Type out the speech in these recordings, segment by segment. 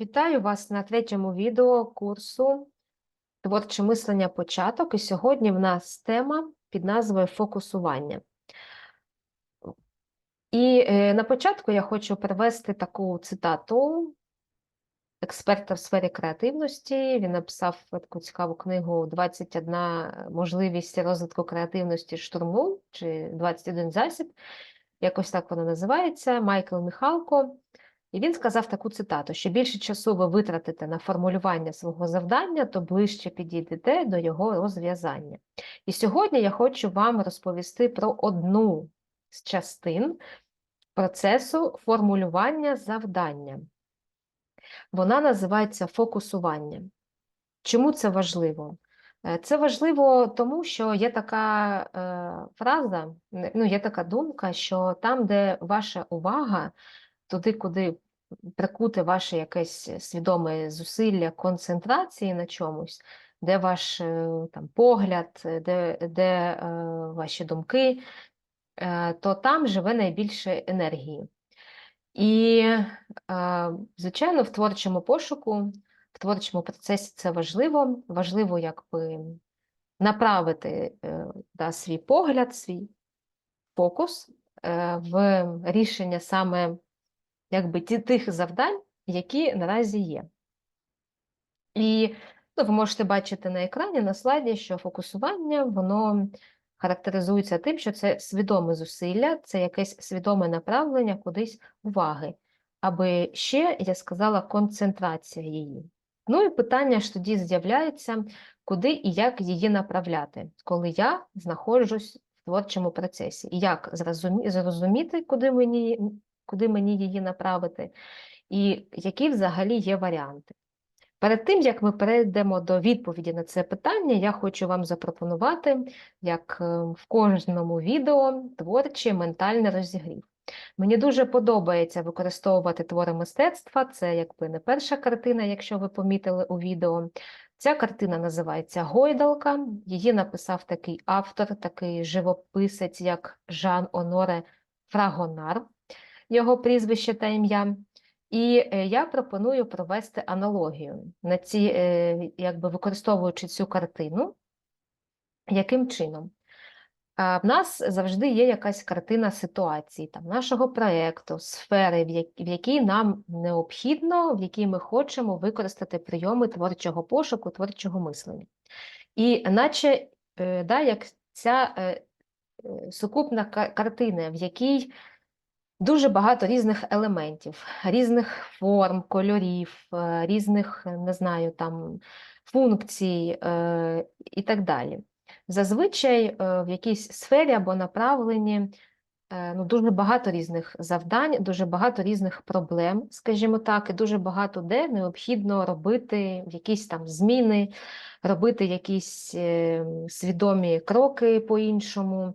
Вітаю вас на третьому відео курсу Творче мислення початок. І сьогодні в нас тема під назвою Фокусування. І е, на початку я хочу привести таку цитату експерта в сфері креативності. Він написав таку цікаву книгу «21 можливість розвитку креативності штурму чи 21 засіб. Якось так воно називається. Майкл Міхалко. І він сказав таку цитату: що більше часу ви витратите на формулювання свого завдання, то ближче підійдете до його розв'язання. І сьогодні я хочу вам розповісти про одну з частин процесу формулювання завдання. Вона називається фокусування. Чому це важливо? Е, Це важливо тому, що є така е, фраза, ну, є така думка, що там, де ваша увага, туди, куди прикути ваше якесь свідоме зусилля концентрації на чомусь, де ваш е, там, погляд, е, де, де е, ваші думки, е, то там живе найбільше енергії. І, е, звичайно, в творчому пошуку, в творчому процесі це важливо. Важливо якби направити е, да, свій погляд, свій фокус е, в рішення саме якби ті- тих завдань, які наразі є. І ну, ви можете бачити на екрані на слайді, що фокусування воно характеризується тим, що це свідоме зусилля, це якесь свідоме направлення кудись уваги, аби ще, я сказала, концентрація її. Ну і питання ж тоді з'являється, куди і як її направляти, коли я знаходжусь в творчому процесі, як зрозуміти, куди мені, куди мені її направити, і які взагалі є варіанти. Перед тим, як ми перейдемо до відповіді на це питання, я хочу вам запропонувати, як е, в кожному відео, творчий ментальний розігрів. Мені дуже подобається використовувати твори мистецтва, це якби не перша картина, якщо ви помітили у відео. Ця картина називається Гойдалка. Її написав такий автор, такий живописець, як Жан Оноре Фрагонар, його прізвище та ім'я. І е, я пропоную провести аналогію на ці, е, якби використовуючи цю картину, яким чином? В нас завжди є якась картина ситуації, там, нашого проєкту, сфери, в як- в якій нам необхідно, в якій ми хочемо використати прийоми творчого пошуку, творчого мислення. І наче е, да, як ця сукупна картина, в якій Дуже багато різних елементів, різних форм, кольорів, е, різних, е, не знаю, там функцій е, і так далі. Зазвичай в якійсь сфері або направленні ну, дуже багато різних завдань, дуже багато різних проблем, скажімо так, і дуже багато де необхідно робити якісь там зміни, робити якісь свідомі кроки по-іншому.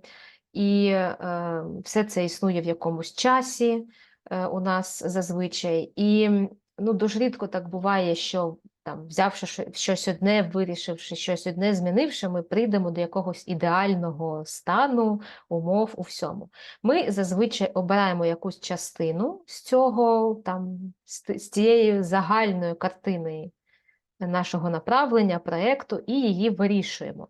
І е, все це існує в якомусь часі е, у нас зазвичай. І ну, дуже рідко так буває, що там, взявши щось одне, вирішивши щось одне, змінивши, ми прийдемо до якогось ідеального стану, умов у всьому. Ми зазвичай обираємо якусь частину з цього, там, з, цієї загальної картини нашого направлення, проекту, і її вирішуємо.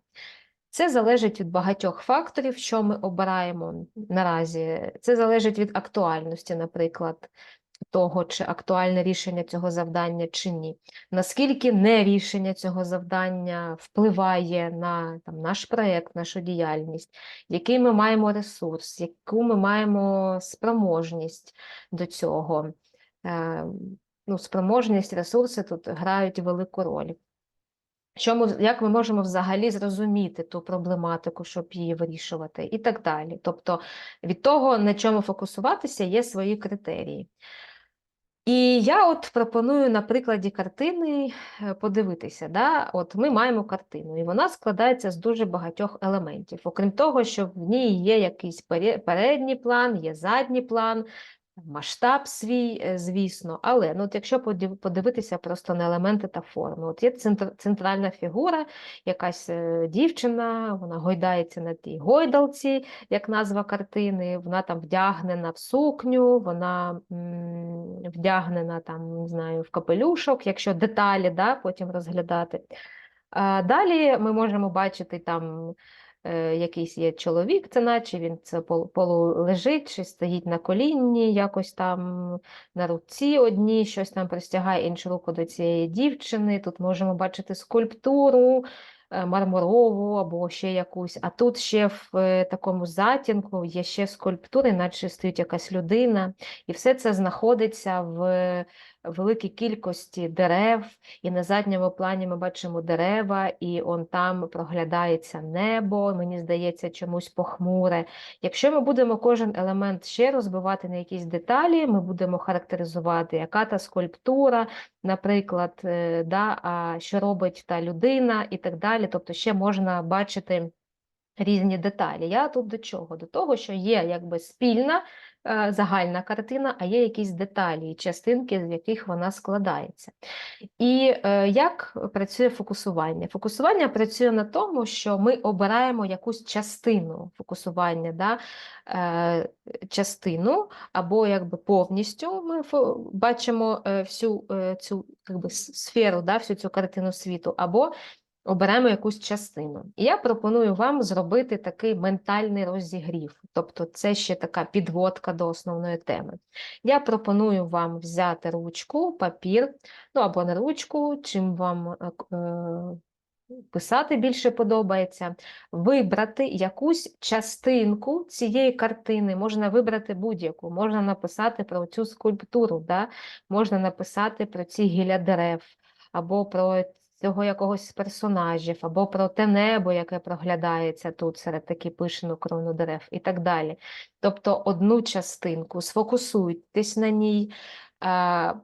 Це залежить від багатьох факторів, що ми обираємо наразі. Це залежить від актуальності, наприклад, того, чи актуальне рішення цього завдання чи ні. Наскільки не рішення цього завдання впливає на там, наш проєкт, нашу діяльність, який ми маємо ресурс, яку ми маємо спроможність до цього. Е, ну, спроможність, ресурси тут грають велику роль. Що ми, як ми можемо взагалі зрозуміти ту проблематику, щоб її вирішувати, і так далі. Тобто від того, на чому фокусуватися, є свої критерії. І я от пропоную на прикладі картини е, подивитися. Да? От ми маємо картину, і вона складається з дуже багатьох елементів. Окрім того, що в ній є якийсь пере- передній план, є задній план, масштаб свій, е, звісно, але ну, от якщо подивитися просто на елементи та форми, от є центр- центральна фігура, якась е, дівчина, вона гойдається на тій гойдалці, як назва картини, вона там вдягнена в сукню, вона вдягнена там, не знаю, в капелюшок, якщо деталі да, потім розглядати. Далі ми можемо бачити там якийсь є чоловік, це наче він це пол- полулежить, чи стоїть на колінні, якось там на руці одній, щось там простягає іншу руку до цієї дівчини. Тут можемо бачити скульптуру е, мармурову або ще якусь. А тут ще в е, такому затінку є ще скульптури, наче стоїть якась людина, і все це знаходиться в великій кількості дерев, і на задньому плані ми бачимо дерева, і он там проглядається небо, мені здається, чомусь похмуре. Якщо ми будемо кожен елемент ще розбивати на якісь деталі, ми будемо характеризувати, яка та скульптура, наприклад, е, да, а що робить та людина і так далі. Тобто ще можна бачити різні деталі. Я тут до чого? До того, що є якби спільна е, загальна картина, а є якісь деталі і частинки, з яких вона складається. І е, як працює фокусування? Фокусування працює на тому, що ми обираємо якусь частину фокусування, да? е, частину, або якби повністю ми бачимо всю цю якби, сферу, да? всю цю картину світу, або оберемо якусь частину. І я пропоную вам зробити такий ментальний розігрів, тобто це ще така підводка до основної теми. Я пропоную вам взяти ручку, папір, ну або не ручку, чим вам е, е, писати більше подобається, вибрати якусь частинку цієї картини, можна вибрати будь-яку, можна написати про цю скульптуру, да? можна написати про ці гілля дерев, або про цього якогось персонажів, або про те небо, яке проглядається тут серед такі пишену крону дерев, і так далі. Тобто одну частинку, сфокусуйтесь на ній, а,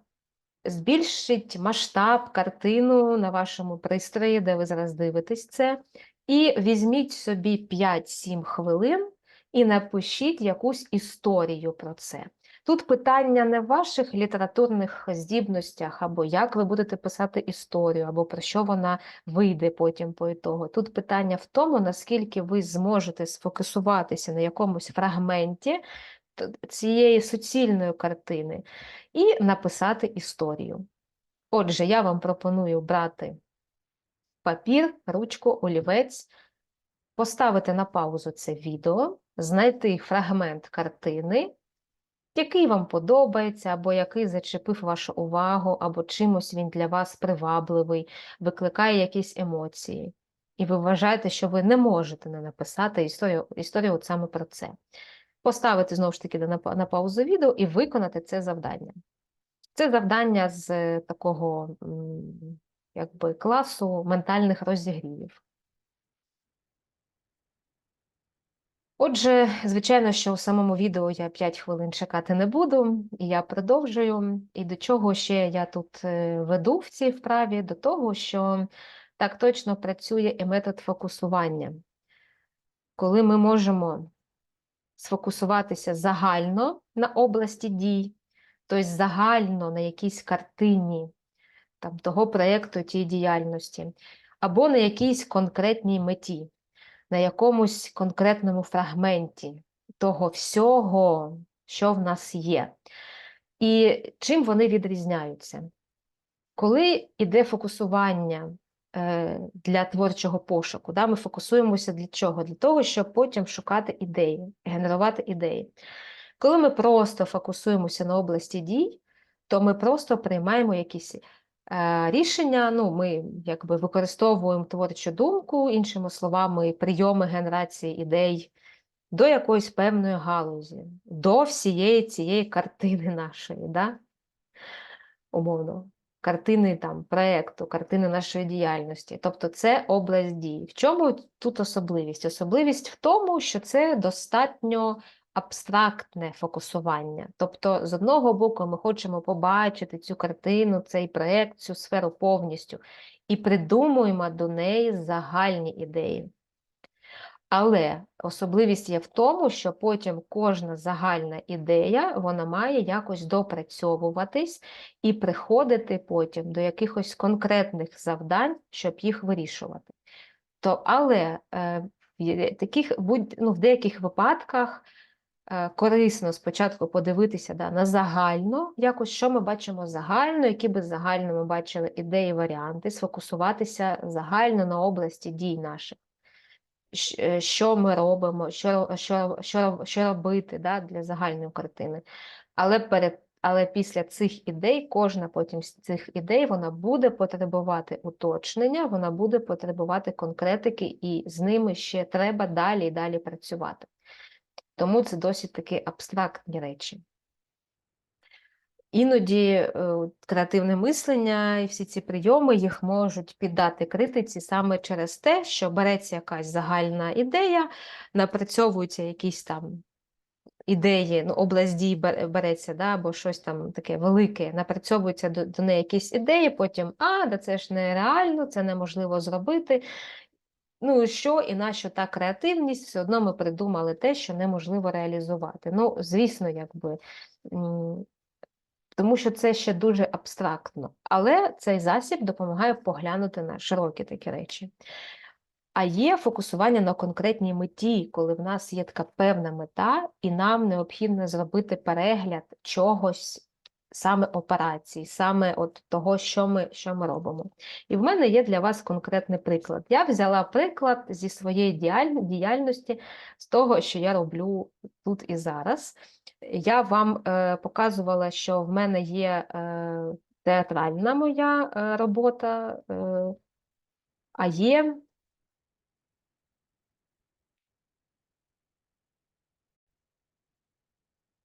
збільшіть масштаб, картину на вашому пристрої, де ви зараз дивитесь це, і візьміть собі 5-7 хвилин і напишіть якусь історію про це. Тут питання не в ваших літературних здібностях, або як ви будете писати історію, або про що вона вийде потім по ітогу. Тут питання в тому, наскільки ви зможете сфокусуватися на якомусь фрагменті цієї суцільної картини і написати історію. Отже, я вам пропоную брати папір, ручку, олівець, поставити на паузу це відео, знайти фрагмент картини, який вам подобається, або який зачепив вашу увагу, або чимось він для вас привабливий, викликає якісь емоції. І ви вважаєте, що ви не можете не написати історію, історію от саме про це. Поставити знову ж таки на, на паузу відео і виконати це завдання. Це завдання з такого якби, класу ментальних розігрівів. Отже, звичайно, що у самому відео я 5 хвилин чекати не буду, і я продовжую. І до чого ще я тут е, веду в цій вправі? До того, що так точно працює і метод фокусування. Коли ми можемо сфокусуватися загально на області дій, тобто загально на якійсь картині там, того проєкту, тієї діяльності, або на якійсь конкретній меті, на якомусь конкретному фрагменті того всього, що в нас є. І чим вони відрізняються? Коли йде фокусування е, для творчого пошуку, да, ми фокусуємося для чого? Для того, щоб потім шукати ідеї, генерувати ідеї. Коли ми просто фокусуємося на області дій, то ми просто приймаємо якісь рішення, ну, ми якби використовуємо творчу думку, іншими словами, прийоми генерації ідей до якоїсь певної галузі, до всієї цієї картини нашої, да? умовно, картини там, проєкту, картини нашої діяльності. Тобто це область дій. В чому тут особливість? Особливість в тому, що це достатньо абстрактне фокусування. Тобто, з одного боку, ми хочемо побачити цю картину, цей проєкт, цю сферу повністю і придумуємо до неї загальні ідеї. Але особливість є в тому, що потім кожна загальна ідея вона має якось допрацьовуватись і приходити потім до якихось конкретних завдань, щоб їх вирішувати. То, але е, таких, будь, ну, в деяких випадках корисно спочатку подивитися да, на загально, якось що ми бачимо загально, які би загально ми бачили ідеї, варіанти, сфокусуватися загально на області дій наших. Е, Що ми робимо, що, що, що, що робити да, для загальної картини. Але перед але після цих ідей, кожна потім з цих ідей вона буде потребувати уточнення, вона буде потребувати конкретики, і з ними ще треба далі і далі працювати. Тому це досить таки абстрактні речі. Іноді е, креативне мислення і всі ці прийоми їх можуть піддати критиці саме через те, що береться якась загальна ідея, напрацьовуються якісь там ідеї, ну, область дій береться, да, або щось там таке велике, напрацьовуються до, до неї якісь ідеї, потім, а, да це ж нереально, це неможливо зробити. Ну що, і нащо та креативність? Все одно ми придумали те, що неможливо реалізувати. Ну, звісно, якби. Тому що це ще дуже абстрактно, але цей засіб допомагає поглянути на широкі такі речі. А є фокусування на конкретній меті, коли в нас є така певна мета, і нам необхідно зробити перегляд чогось, саме операції, саме от того, що ми, що ми робимо. І в мене є для вас конкретний приклад. Я взяла приклад зі своєї діяльності, з того, що я роблю тут і зараз. Я вам е, показувала, що в мене є е, театральна моя е, робота, е, а є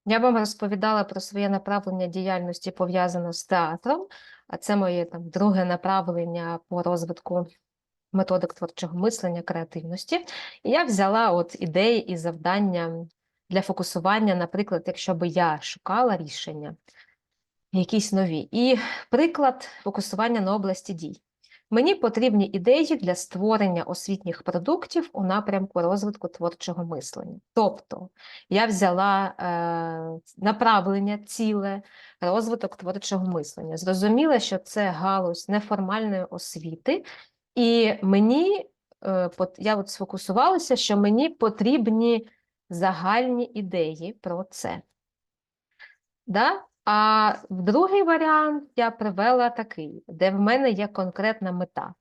Я вам розповідала про своє направлення діяльності пов'язане з театром, а це моє там друге направлення по розвитку методик творчого мислення, креативності. І я взяла от ідеї і завдання для фокусування, наприклад, якщо би я шукала рішення, якісь нові. І приклад фокусування на області дій. Мені потрібні ідеї для створення освітніх продуктів у напрямку розвитку творчого мислення. Тобто я взяла е, направлення, ціле, розвиток творчого мислення. Зрозуміла, що це галузь неформальної освіти, і мені е, я от сфокусувалася, що мені потрібні загальні ідеї про це. Да? А в другий варіант я привела такий, де в мене є конкретна мета.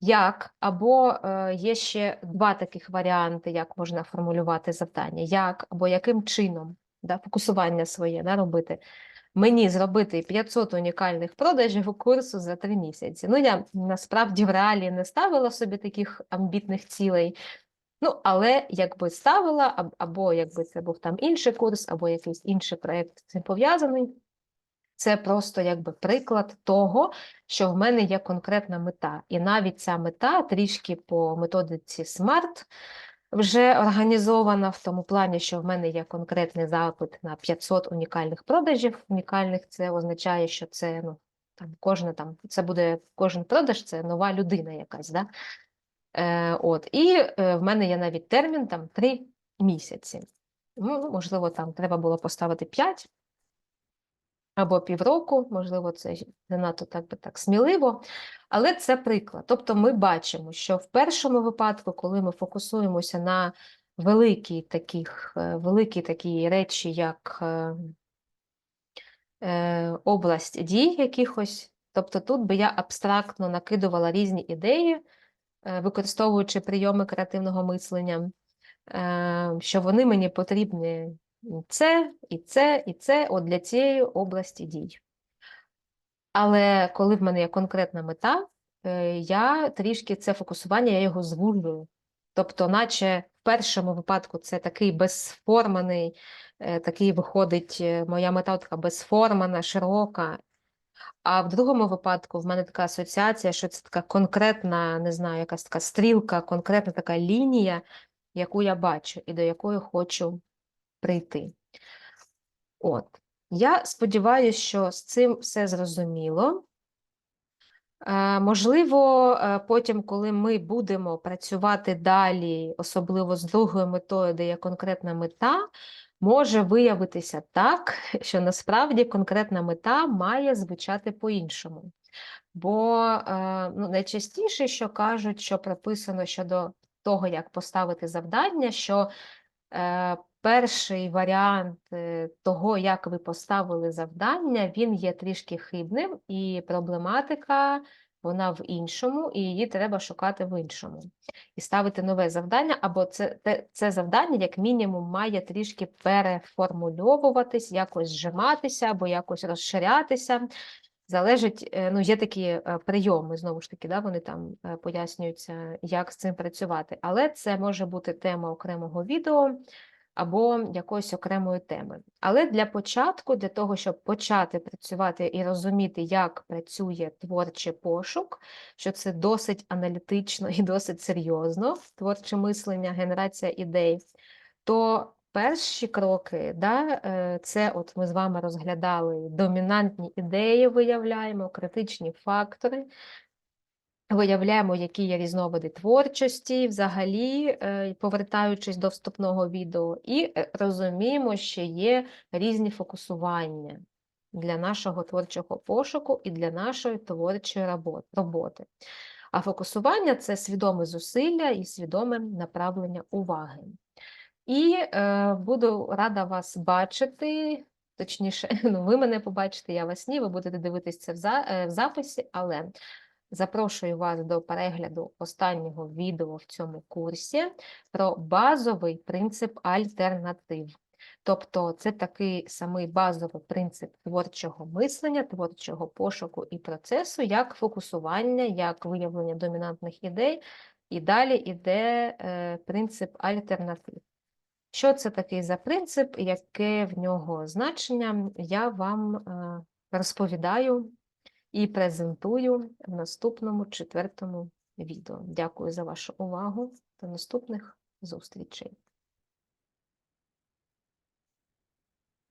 Як, або е, є ще два таких варіанти, як можна формулювати завдання, як або яким чином да, фокусування своє да, робити. Мені зробити 500 унікальних продажів у курсу за три місяці. Ну, я насправді в реалії не ставила собі таких амбітних цілей, Ну, але якби ставила, або якби це був там інший курс, або якийсь інший проєкт з цим пов'язаний, це просто якби приклад того, що в мене є конкретна мета. І навіть ця мета трішки по методиці SMART вже організована в тому плані, що в мене є конкретний запит на 500 унікальних продажів. Унікальних це означає, що це ну, там кожна там, це буде кожен продаж, це нова людина якась. Да? Е, от, і е, в мене є навіть термін там 3 місяці. Ну, можливо, там треба було поставити 5 або півроку, можливо, це занадто так би так сміливо, але це приклад. Тобто ми бачимо, що в першому випадку, коли ми фокусуємося на великі таких, е, великі такі речі, як е, е, область дій якихось, тобто тут би я абстрактно накидувала різні ідеї, використовуючи прийоми креативного мислення, е, що вони мені потрібні це, і це, і це от для цієї області дій. Але коли в мене є конкретна мета, е, я трішки це фокусування, я його звужую. Тобто, наче в першому випадку це такий безформаний, е, такий виходить, е, моя мета така безформана, широка. А в другому випадку в мене така асоціація, що це така конкретна, не знаю, якась така стрілка, конкретна така лінія, яку я бачу і до якої хочу прийти. От. Я сподіваюся, що з цим все зрозуміло. Е, Можливо, е, потім, коли ми будемо працювати далі, особливо з другою метою, де є конкретна мета, може виявитися так, що насправді конкретна мета має звучати по-іншому. Бо е, ну, найчастіше, що кажуть, що прописано щодо того, як поставити завдання, що е, перший варіант е, того, як ви поставили завдання, він є трішки хибним, і проблематика вона в іншому, і її треба шукати в іншому. І ставити нове завдання, або це, те- це завдання, як мінімум, має трішки переформульовуватись, якось зжиматися або якось розширятися. Залежить, е, ну, є такі е, прийоми, знову ж таки, да, вони там е, пояснюються, як з цим працювати. Але це може бути тема окремого відео або якоїсь окремої теми. Але для початку, для того, щоб почати працювати і розуміти, як працює творчий пошук, що це досить аналітично і досить серйозно, творче мислення, генерація ідей, то перші кроки, да, е, це от ми з вами розглядали домінантні ідеї, виявляємо, критичні фактори. Виявляємо, які є різновиди творчості, взагалі, е, повертаючись до вступного відео, і е, розуміємо, що є різні фокусування для нашого творчого пошуку і для нашої творчої роботи. А фокусування це свідоме зусилля і свідоме направлення уваги. І е, буду рада вас бачити. Точніше, ну, ви мене побачите, я вас ні, ви будете дивитися це е, в записі, але запрошую вас до перегляду останнього відео в цьому курсі про базовий принцип альтернатив. Тобто це такий самий базовий принцип творчого мислення, творчого пошуку і процесу, як фокусування, як виявлення домінантних ідей, і далі йде е, принцип альтернатив. Що це такий за принцип, яке в нього значення, я вам е, розповідаю і презентую в наступному четвертому відео. Дякую за вашу увагу. До наступних зустрічей.